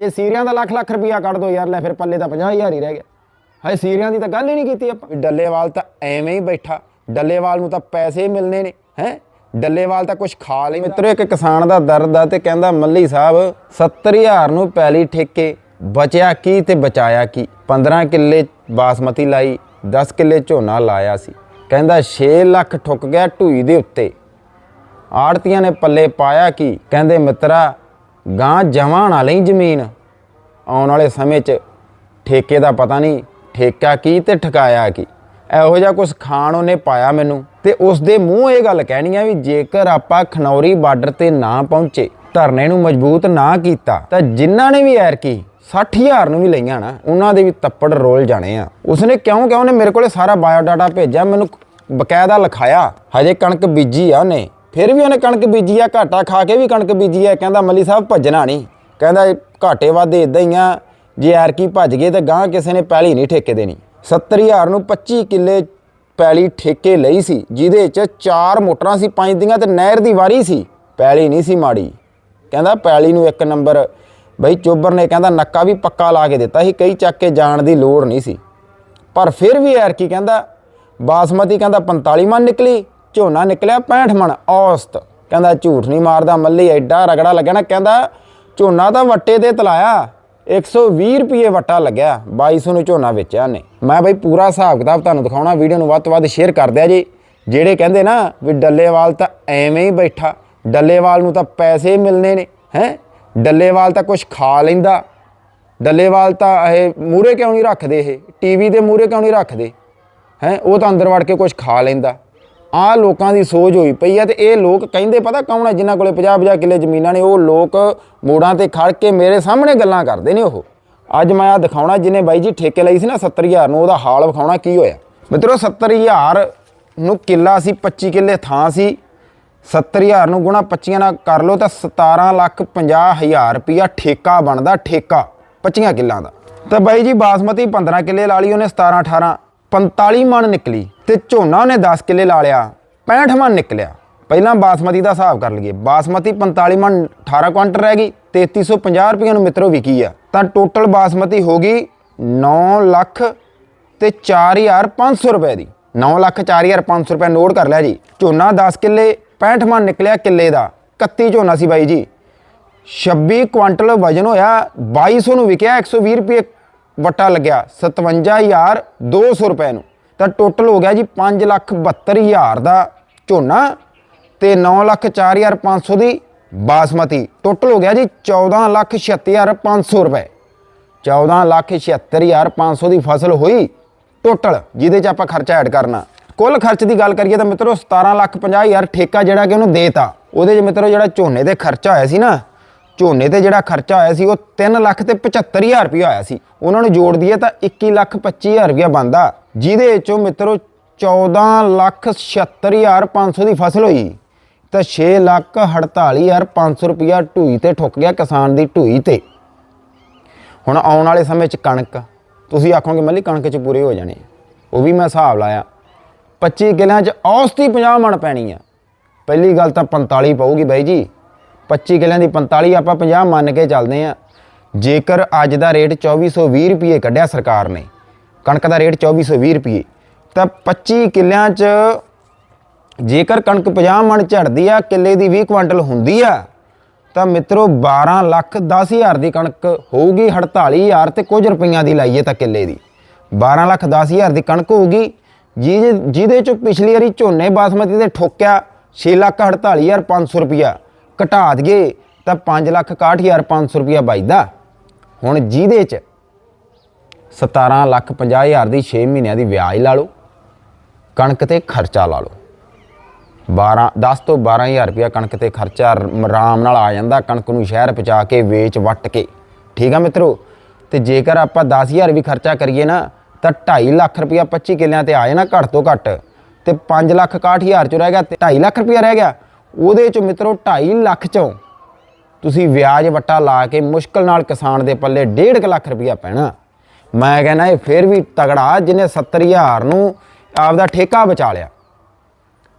ਅਜੇ ਸੀਰੀਆਂ ਦਾ ਲੱਖ ਲੱਖ ਰੁਪਇਆ ਕੱਢ ਦੋ ਯਾਰ ਲੈ ਫਿਰ ਪੱਲੇ ਤਾਂ 50000 ਹੀ ਰਹਿ ਗਿਆ ਹਏ ਸੀਰੀਆਂ ਦੀ ਤਾਂ ਗੱਲ ਹੀ ਨਹੀਂ ਕੀਤੀ ਆਪਾਂ। ਡੱਲੇਵਾਲ ਤਾਂ ਐਵੇਂ ਹੀ ਬੈਠਾ। ਡੱਲੇਵਾਲ ਨੂੰ ਤਾਂ ਪੈਸੇ ਹੀ ਮਿਲਨੇ ਨੇ ਹੈ? ਡੱਲੇਵਾਲ ਤਾਂ ਕੁਝ ਖਾ ਲਈ ਮਿੱਤਰੋ ਇੱਕ ਕਿਸਾਨ ਦਾ ਦਰਦ ਆ ਤੇ ਕਹਿੰਦਾ ਮੱਲੀ ਸਾਹਿਬ 70000 ਨੂੰ ਪੈਲੀ ਠੇਕੇ ਬਚਿਆ ਕੀ ਤੇ ਬਚਾਇਆ ਕੀ? 15 ਕਿੱਲੇ ਬਾਸਮਤੀ ਲਾਈ 10 ਕਿੱਲੇ ਝੋਨਾ ਲਾਇਆ ਸੀ। ਕਹਿੰਦਾ 6 ਲੱਖ ਠੁੱਕ ਗਿਆ ਢੂਈ ਦੇ ਉੱਤੇ। ਆੜਤੀਆਂ ਨੇ ਪੱਲੇ ਪਾਇਆ ਕੀ? ਕਹਿੰਦੇ ਮਿੱਤਰਾ ਗਾਂ ਜਮਾਂ ਨਾ ਲਈ ਜ਼ਮੀਨ। ਆਉਣ ਵਾਲੇ ਸਮੇਂ 'ਚ ਠੇਕੇ ਦਾ ਪਤਾ ਨਹੀਂ ਠੇਕਾ ਕੀ ਤੇ ਠਕਾਇਆ ਕੀ। ਇਹੋ ਜਿਹਾ ਕੁਝ ਖਾਣ ਉਹਨੇ ਪਾਇਆ ਮੈਨੂੰ ਤੇ ਉਸ ਦੇ ਮੂੰਹ ਇਹ ਗੱਲ ਕਹਿਣੀ ਆ ਵੀ ਜੇਕਰ ਆਪਾਂ ਖਨੌਰੀ ਬਾਰਡਰ ਤੇ ਨਾ ਪਹੁੰਚੇ, ਧਰਨੇ ਨੂੰ ਮਜ਼ਬੂਤ ਨਾ ਕੀਤਾ, ਤਾਂ ਜਿਨ੍ਹਾਂ ਨੇ ਵੀ ਐਰ ਕੀ 60000 ਨੂੰ ਵੀ ਲਈਆਂ ਨਾ, ਉਹਨਾਂ ਦੇ ਵੀ ਤੱਪੜ ਰੋਲ ਜਾਣੇ ਆ। ਉਸਨੇ ਕਿਉਂ ਕਿਉਂ ਨੇ ਮੇਰੇ ਕੋਲੇ ਸਾਰਾ ਬਾਇਓਡਾਟਾ ਭੇਜਿਆ, ਮੈਨੂੰ ਬਕਾਇਦਾ ਲਿਖਾਇਆ। ਹਜੇ ਕਣਕ ਬੀਜੀ ਆ ਉਹਨੇ। ਫਿਰ ਵੀ ਉਹਨੇ ਕਣਕ ਬੀਜੀ ਆ, ਘਾਟਾ ਖਾ ਕੇ ਵੀ ਕਣਕ ਬੀਜੀ ਆ। ਕਹਿੰਦਾ, ਮੱਲੀ ਸਾਹਿਬ, ਭੱਜਣਾ ਨਹੀਂ। ਕਹਿੰਦਾ, ਘਾਟੇ ਵਾਦੇ ਇਦਾਂ ਹੀ ਆ। ਜੇ ਐਰ ਕੀ ਭੱਜ ਗਏ ਤਾਂ ਗਾਂ ਕਿਸੇ ਨੇ ਪੈਲੀ ਨਹੀਂ ਠੇਕੇ ਦੇਣੀ। 70000 ਨੂੰ 25 ਕਿੱਲੇ ਪੈਲੀ ਠੇਕੇ ਲਈ ਸੀ, ਜਿਹਦੇ ਚ ਚਾਰ ਮੋਟਰਾਂ ਸੀ, ਪੰਜ ਦੀਆਂ ਤੇ ਨਹਿਰ ਦੀ ਵਾਰੀ ਸੀ। ਪੈਲੀ ਨਹੀਂ ਸੀ ਮਾੜੀ। ਕਹਿੰਦਾ, ਪੈਲੀ ਨੂੰ ਇੱਕ ਨੰਬਰ। ਬਈ, ਚੋਬਰ ਨੇ ਕਹਿੰਦਾ, ਨੱਕਾ ਵੀ ਪੱਕਾ ਲਾ ਕੇ ਦਿੱਤਾ ਸੀ, ਕਈ ਚੱਕ ਕੇ ਜਾਣ ਦੀ ਲੋੜ ਨਹੀਂ ਸੀ। ਪਰ ਫਿਰ ਵੀ ਯਾਰ ਕੀ ਕਹਿੰਦਾ, ਬਾਸਮਤੀ ਕਹਿੰਦਾ 45 ਮਨ ਨਿਕਲੀ। ਝੋਨਾ ਨਿਕਲਿਆ 65 ਮਣ, ਔਸਤ। ਕਹਿੰਦਾ ਝੂਠ ਨਹੀਂ ਮਾਰਦਾ ਮੱਲੀ, ਐਡਾ ਰਗੜਾ ਲੱਗਿਆ ਨਾ। ਕਹਿੰਦਾ ਝੋਨਾ ਤਾਂ ਵੱਟੇ ਤੇ ਤਲਾਇਆ 120 ਰੁਪਏ ਵੱਟਾ ਲੱਗਿਆ 2200 ਨੂੰ ਝੋਨਾ ਵੇਚਿਆ ਨੇ ਮੈਂ ਬਈ ਪੂਰਾ ਹਿਸਾਬ ਕਿਤਾਬ ਤੁਹਾਨੂੰ ਦਿਖਾਉਣਾ, ਵੀਡੀਓ ਨੂੰ ਵੱਧ ਤੋਂ ਵੱਧ ਸ਼ੇਅਰ ਕਰ ਦਿਆ ਜੀ। ਜਿਹੜੇ ਕਹਿੰਦੇ ਨਾ ਵੀ ਡੱਲੇਵਾਲ ਤਾਂ ਐਵੇਂ ਹੀ ਬੈਠਾ, ਡੱਲੇਵਾਲ ਨੂੰ ਤਾਂ ਪੈਸੇ ਹੀ ਮਿਲਨੇ ਨੇ, ਹੈ? ਡੱਲੇਵਾਲ ਤਾਂ ਕੁਝ ਖਾ ਲੈਂਦਾ। ਡੱਲੇਵਾਲ ਤਾਂ ਇਹ ਮੂਰੇ ਕਿਉਂ ਨਹੀਂ ਰੱਖਦੇ ਇਹ? ਟੀਵੀ ਦੇ ਮੂਰੇ ਕਿਉਂ ਨਹੀਂ ਰੱਖਦੇ? ਹੈ? ਉਹ ਤਾਂ ਅੰਦਰ ਵੜ ਕੇ ਕੁਝ ਖਾ ਲੈਂਦਾ। ਆਹ ਲੋਕਾਂ ਦੀ ਸੋਚ ਹੋਈ ਪਈ ਹੈ ਤੇ ਇਹ ਲੋਕ ਕਹਿੰਦੇ ਪਤਾ ਕੌਣ ਹੈ ਜਿਨ੍ਹਾਂ ਕੋਲੇ 50 50 ਕਿੱਲੇ ਜ਼ਮੀਨਾਂ ਨੇ, ਉਹ ਲੋਕ ਮੋੜਾਂ ਤੇ ਖੜ ਕੇ ਮੇਰੇ ਸਾਹਮਣੇ ਗੱਲਾਂ ਕਰਦੇ ਨੇ ਉਹ। ਅੱਜ ਮੈਂ ਆ ਦਿਖਾਉਣਾ ਜਿਹਨੇ ਬਾਈ ਜੀ ਠੇਕੇ ਲਈ ਸੀ ਨਾ 70000 ਨੂੰ, ਉਹਦਾ ਹਾਲ ਵਿਖਾਉਣਾ ਕੀ ਹੋਇਆ? ਮਿੱਤਰੋ 70000 ਨੂੰ ਕਿੱਲਾ ਸੀ 25 ਕਿੱਲੇ ਥਾਂ ਸੀ। 70000 ਨੂੰ ਗੁਣਾ 25 ਨਾਲ ਕਰ ਲਓ ਤਾਂ 17 ਲੱਖ 50 ਹਜ਼ਾਰ ਰੁਪਿਆ ਠੇਕਾ ਬਣਦਾ, ਠੇਕਾ 25 ਕਿੱਲਾਂ ਦਾ। ਤਾਂ ਬਾਈ ਜੀ ਬਾਸਮਤੀ 15 ਕਿੱਲੇ ਲਾ ਲਈ ਉਹਨੇ 17 18 45 ਮਣ ਨਿਕਲੀ ਤੇ ਝੋਨਾ ਉਹਨੇ 10 ਕਿੱਲੇ ਲਾ ਲਿਆ 65 ਮਣ ਨਿਕਲਿਆ। ਪਹਿਲਾਂ ਬਾਸਮਤੀ ਦਾ ਹਿਸਾਬ ਕਰ ਲਈਏ, ਬਾਸਮਤੀ 45 ਮਣ 18 ਕੁਇੰਟਲ ਰਹਿ ਗਈ 3350 ਰੁਪਏ ਨੂੰ ਮਿੱਤਰੋ ਵਿਕੀ ਆ। ਤਾਂ ਟੋਟਲ ਬਾਸਮਤੀ ਹੋ ਗਈ 9 ਲੱਖ ਤੇ 4500 ਰੁਪਏ ਦੀ। 9 ਲੱਖ 4500 ਰੁਪਏ ਨੋਟ ਕਰ ਲਿਆ ਜੀ। ਝੋਨਾ 10 ਕਿੱਲੇ 65 ਮਣ ਨਿਕਲਿਆ ਕਿੱਲੇ ਦਾ 31 ਝੋਨਾ ਸੀ ਬਾਈ ਜੀ। 26 ਕੁਆਂਟਲ ਵਜਨ ਹੋਇਆ 2200 ਨੂੰ ਵਿਕਿਆ 120 ਰੁਪਏ ਵੱਟਾ ਲੱਗਿਆ 57200 ਰੁਪਏ ਨੂੰ। ਤਾਂ ਟੋਟਲ ਹੋ ਗਿਆ ਜੀ 572000 ਦਾ ਝੋਨਾ ਤੇ 904500 ਦੀ ਬਾਸਮਤੀ। ਟੋਟਲ ਹੋ ਗਿਆ ਜੀ 1476500 ਰੁਪਏ। 1476500 ਦੀ ਫਸਲ ਹੋਈ ਟੋਟਲ, ਜਿਹਦੇ 'ਚ ਆਪਾਂ ਖਰਚਾ ਐਡ ਕਰਨਾ। ਕੁੱਲ ਖਰਚ ਦੀ ਗੱਲ ਕਰੀਏ ਤਾਂ ਮਿੱਤਰੋ 1750000 ਠੇਕਾ ਜਿਹੜਾ ਕਿ ਉਹਨੂੰ ਦੇਤਾ। ਉਹਦੇ 'ਚ ਮਿੱਤਰੋ ਜਿਹੜਾ ਝੋਨੇ ਦੇ ਖਰਚਾ ਹੋਇਆ ਸੀ ਨਾ ਝੋਨੇ ਤੇ ਜਿਹੜਾ ਖਰਚਾ ਹੋਇਆ ਸੀ, ਉਹ 3 ਲੱਖ ਤੇ 75000 ਰੁਪਏ ਹੋਇਆ ਸੀ। ਉਹਨਾਂ ਨੂੰ ਜੋੜ ਦਈਏ ਤਾਂ 21 ਲੱਖ 25000 ਰੁਪਏ ਬਣਦਾ। ਜਿਹਦੇ ਵਿੱਚੋਂ ਮਿੱਤਰੋ 14 ਲੱਖ 76500 ਦੀ ਫਸਲ ਹੋਈ। ਤਾਂ 6 ਲੱਖ 48500 ਰੁਪਇਆ ਢੂਈ ਤੇ ਠੁੱਕ ਗਿਆ ਕਿਸਾਨ ਦੀ ਢੂਈ ਤੇ। ਹੁਣ ਆਉਣ ਵਾਲੇ ਸਮੇਂ 'ਚ ਕਣਕ, ਤੁਸੀਂ ਆਖੋਗੇ ਮੱਲੀ ਕਣਕ 'ਚ ਪੂਰੇ ਹੋ ਜਾਣੇ ਉਹ ਵੀ ਮੈਂ ਹਿਸਾਬ ਲਾਇਆ। 25 ਕਿਲਿਆਂ 'ਚ ਔਸਤੀ 50 ਮਣ ਪੈਣੀ ਆ। ਪਹਿਲੀ ਗੱਲ ਤਾਂ 45 ਪਊਗੀ ਬਾਈ ਜੀ। 25 ਕਿੱਲਿਆਂ ਦੀ 45 ਆਪਾਂ 50 ਮੰਨ ਕੇ ਚੱਲਦੇ ਆ ਜੇਕਰ ਅੱਜ ਦਾ ਰੇਟ 2420 ਰੁਪਏ ਕੱਢਿਆ ਸਰਕਾਰ ਨੇ, ਕਣਕ ਦਾ ਰੇਟ 2420 ਰੁਪਏ, ਤਾਂ 25 ਕਿੱਲਿਆਂ 'ਚ ਜੇਕਰ ਕਣਕ 50 ਮਣ ਝੜਦੀ ਆ, ਕਿੱਲੇ ਦੀ 20 ਕੁਇੰਟਲ ਹੁੰਦੀ ਆ, ਤਾਂ ਮਿੱਤਰੋ 12 ਲੱਖ 10 ਹਜ਼ਾਰ ਦੀ ਕਣਕ ਹੋਊਗੀ 48000 ਤੇ ਕੁਝ ਰੁਪਈਆਂ ਦੀ ਲਾਈਏ ਤਾਂ ਕਿੱਲੇ ਦੀ। 12 ਲੱਖ 10 ਹਜ਼ਾਰ ਦੀ ਕਣਕ ਹੋਊਗੀ, ਜਿਹਦੇ ਜਿਹਦੇ ਚੋਂ ਪਿਛਲੀ ਵਾਰੀ ਝੋਨੇ ਬਾਸਮਤੀ ਦੇ ਠੋਕਿਆ 6 ਲੱਖ 48500 ਰੁਪਿਆ ਘਟਾ ਦਈਏ ਤਾਂ 5 ਲੱਖ 61500 ਰੁਪਿਆ ਬਚਦਾ ਹੁਣ ਜਿਹਦੇ ਚ 17 ਲੱਖ 50 ਹਜ਼ਾਰ ਦੀ 6 ਮਹੀਨਿਆਂ ਦੀ ਵਿਆਜ ਲਾ ਲਓ, ਕਣਕ ਤੇ ਖਰਚਾ ਲਾ ਲਓ। 12 10 ਤੋਂ 12000 ਰੁਪਇਆ ਕਣਕ ਤੇ ਖਰਚਾ ਆਰਾਮ ਨਾਲ ਆ ਜਾਂਦਾ, ਕਣਕ ਨੂੰ ਸ਼ਹਿਰ ਪਹੁੰਚਾ ਕੇ ਵੇਚ ਵੱਟ ਕੇ। ਠੀਕ ਆ ਮਿੱਤਰੋ? ਤੇ ਜੇਕਰ ਆਪਾਂ 10000 ਵੀ ਖਰਚਾ ਕਰੀਏ ਨਾ, ਤਾਂ 2.5 ਲੱਖ ਰੁਪਇਆ 25 ਕਿੱਲਿਆਂ ਤੇ ਆ ਜਾਣਾ ਘੱਟ ਤੋਂ ਘੱਟ। ਤੇ 5 ਲੱਖ 61000 ਚ ਰਹਿ ਗਿਆ ਤੇ 2.5 ਲੱਖ ਰੁਪਇਆ ਰਹਿ ਗਿਆ। ਉਹਦੇ ਚੋਂ ਮਿੱਤਰੋ 2.5 ਲੱਖ ਚੋਂ ਤੁਸੀਂ ਵਿਆਜ ਵੱਟਾ ਲਾ ਕੇ ਮੁਸ਼ਕਲ ਨਾਲ ਕਿਸਾਨ ਦੇ ਪੱਲੇ 1.5 ਲੱਖ ਰੁਪਇਆ ਪੈਣਾ। ਮੈਂ ਕਹਿੰਦਾ ਇਹ ਫਿਰ ਵੀ ਤਗੜਾ ਜਿਹਨੇ 70000 ਨੂੰ ਆਪਦਾ ਠੇਕਾ ਬਚਾ ਲਿਆ।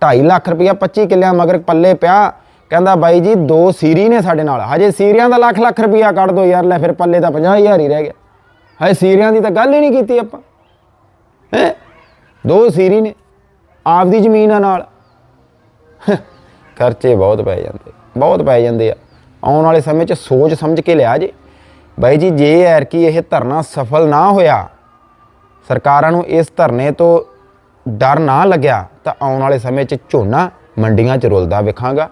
2.5 ਲੱਖ ਰੁਪਇਆ 25 ਕਿੱਲਿਆਂ ਮਗਰ ਪੱਲੇ ਪਿਆ। ਕਹਿੰਦਾ ਬਾਈ ਜੀ, ਦੋ ਸੀਰੀ ਨੇ ਸਾਡੇ ਨਾਲ। ਹਜੇ ਸੀਰੀਆਂ ਦਾ ਲੱਖ ਲੱਖ ਰੁਪਈਆ ਕੱਢ ਦੋ ਯਾਰ, ਲੈ ਫਿਰ ਪੱਲੇ ਤਾਂ 50000 ਹੀ ਰਹਿ ਗਿਆ ਹਜੇ ਸੀਰੀਆਂ ਦੀ ਤਾਂ ਗੱਲ ਹੀ ਨਹੀਂ ਕੀਤੀ ਆਪਾਂ। ਹੈ? ਦੋ ਸੀਰੀ ਨੇ ਆਪਦੀ ਜ਼ਮੀਨ ਆ ਨਾਲ। ਖਰਚੇ ਬਹੁਤ ਪੈ ਜਾਂਦੇ, ਬਹੁਤ ਪੈ ਜਾਂਦੇ ਆ। ਆਉਣ ਵਾਲੇ ਸਮੇਂ 'ਚ ਸੋਚ ਸਮਝ ਕੇ ਲਿਆ ਜੇ। ਬਾਈ ਜੀ, ਜੇ ਐਰ ਕੀ ਇਹ ਧਰਨਾ ਸਫਲ ਨਾ ਹੋਇਆ, ਸਰਕਾਰਾਂ ਨੂੰ ਇਸ ਧਰਨੇ ਤੋਂ ਡਰ ਨਾ ਲੱਗਿਆ, ਤਾਂ ਆਉਣ ਵਾਲੇ ਸਮੇਂ 'ਚ ਝੋਨਾ ਮੰਡੀਆਂ 'ਚ ਰੁਲਦਾ ਵਿਖਾਂਗਾ।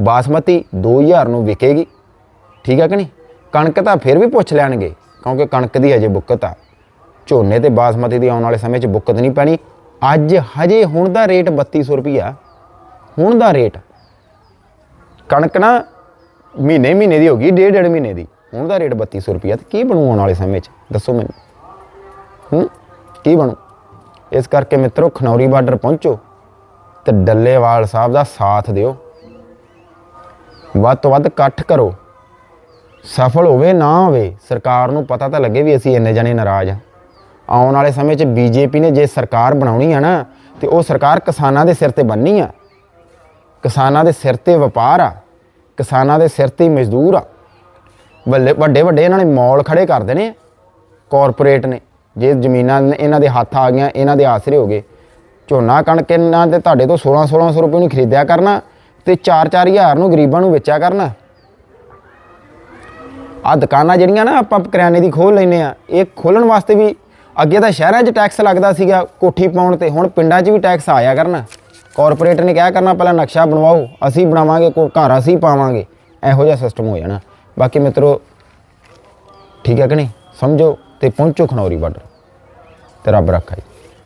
ਬਾਸਮਤੀ 2000 ਨੂੰ ਵਿਕੇਗੀ, ਠੀਕ ਹੈ ਕਿ ਨਹੀਂ? ਕਣਕ ਤਾਂ ਫਿਰ ਵੀ ਪੁੱਛ ਲੈਣਗੇ, ਕਿਉਂਕਿ ਕਣਕ ਦੀ ਹਜੇ ਬੁੱਕਤ ਆ ਝੋਨੇ ਤੇ ਬਾਸਮਤੀ ਦੀ ਆਉਣ ਵਾਲੇ ਸਮੇਂ 'ਚ ਬੁੱਕਤ ਨਹੀਂ ਪੈਣੀ। ਅੱਜ ਹਜੇ ਹੁਣ ਦਾ ਰੇਟ 3200 ਰੁਪਈਆ। ਹੁਣ ਦਾ ਰੇਟ ਕਣਕ ਨਾ ਮਹੀਨੇ ਮਹੀਨੇ ਦੀ ਹੋ ਗਈ, ਡੇਢ ਡੇਢ ਮਹੀਨੇ ਦੀ। ਹੁਣ ਦਾ ਰੇਟ 3200 ਰੁਪਈਆ ਤੇ ਕੀ ਬਣੂ ਆਉਣ ਵਾਲੇ ਸਮੇਂ 'ਚ? ਦੱਸੋ ਮੈਨੂੰ। ਹੂੰ? ਕੀ ਬਣੂ? ਇਸ ਕਰਕੇ ਮਿੱਤਰੋ, ਖਨੌਰੀ ਬਾਰਡਰ ਪਹੁੰਚੋ ਤੇ ਡੱਲੇਵਾਲ ਸਾਹਿਬ ਦਾ ਸਾਥ ਦਿਓ। ਵੱਧ ਤੋਂ ਵੱਧ ਇਕੱਠ ਕਰੋ। ਸਫਲ ਹੋਵੇ, ਨਾ ਹੋਵੇ, ਸਰਕਾਰ ਨੂੰ ਪਤਾ ਤਾਂ ਲੱਗੇ ਵੀ ਅਸੀਂ ਇੰਨੇ ਜਣੇ ਨਾਰਾਜ਼ ਆ। ਆਉਣ ਵਾਲੇ ਸਮੇਂ 'ਚ ਬੀਜੇਪੀ ਨੇ ਜੇ ਸਰਕਾਰ ਬਣਾਉਣੀ ਆ ਨਾ, ਤੇ ਉਹ ਸਰਕਾਰ ਕਿਸਾਨਾਂ ਦੇ ਸਿਰ ਤੇ ਬੰਨੀ ਆ। ਕਿਸਾਨਾਂ ਦੇ ਸਿਰ ਤੇ ਵਪਾਰ ਆ, ਕਿਸਾਨਾਂ ਦੇ ਸਿਰ ਤੇ ਹੀ ਮਜ਼ਦੂਰ ਆ। ਵੱਲੇ ਵੱਡੇ ਵੱਡੇ ਇਹਨਾਂ ਨੇ ਮੌਲ ਖੜੇ ਕਰਦੇ ਨੇ ਕਾਰਪੋਰੇਟ ਨੇ। ਜੇ ਜ਼ਮੀਨਾਂ ਇਹਨਾਂ ਦੇ ਹੱਥ ਆ ਗਈਆਂ, ਇਹਨਾਂ ਦੇ ਆਸਰੇ ਹੋ ਗਏ। ਝੋਨਾ ਕਣਕ ਇਹਨਾਂ ਦੇ ਤੁਹਾਡੇ ਤੋਂ 16 1600 ਰੁਪਏ ਨੂੰ ਖਰੀਦਿਆ ਕਰਨਾ ਤੇ 4-4000 ਨੂੰ ਗਰੀਬਾਂ ਨੂੰ ਵੇਚਿਆ ਕਰਨਾ। ਆ ਦੁਕਾਨਾਂ ਜਿਹੜੀਆਂ ਨਾ ਆਪਾਂ ਕਰਿਆਨੇ ਦੀ ਖੋਲ ਲੈਨੇ ਆ ਇਹ ਖੋਲਣ ਵਾਸਤੇ ਵੀ ਅੱਗੇ ਤਾਂ ਸ਼ਹਿਰਾਂ 'ਚ ਟੈਕਸ ਲੱਗਦਾ ਸੀਗਾ ਕੋਠੀ ਪਾਉਣ ਤੇ, ਹੁਣ ਪਿੰਡਾਂ 'ਚ ਵੀ ਟੈਕਸ ਆਇਆ ਕਰਨਾ। ਕਾਰਪੋਰੇਟ ਨੇ ਕਿਹਾ ਕਰਨਾ, ਪਹਿਲਾਂ ਨਕਸ਼ਾ ਬਣਵਾਓ, ਅਸੀਂ ਬਣਾਵਾਂਗੇ, ਕੋ ਘਰ ਅਸੀਂ ਪਾਵਾਂਗੇ। ਇਹੋ ਜਿਹਾ ਸਿਸਟਮ ਹੋ ਜਾਣਾ। ਬਾਕੀ ਮਿੱਤਰੋ, ਠੀਕ ਹੈ ਕਿ ਨਹੀਂ? ਸਮਝੋ ਤੇ ਪਹੁੰਚੋ ਖਨੌਰੀ ਬਾਰਡਰ ਤੇ ਰੱਬ ਰੱਖਾ ਜੀ।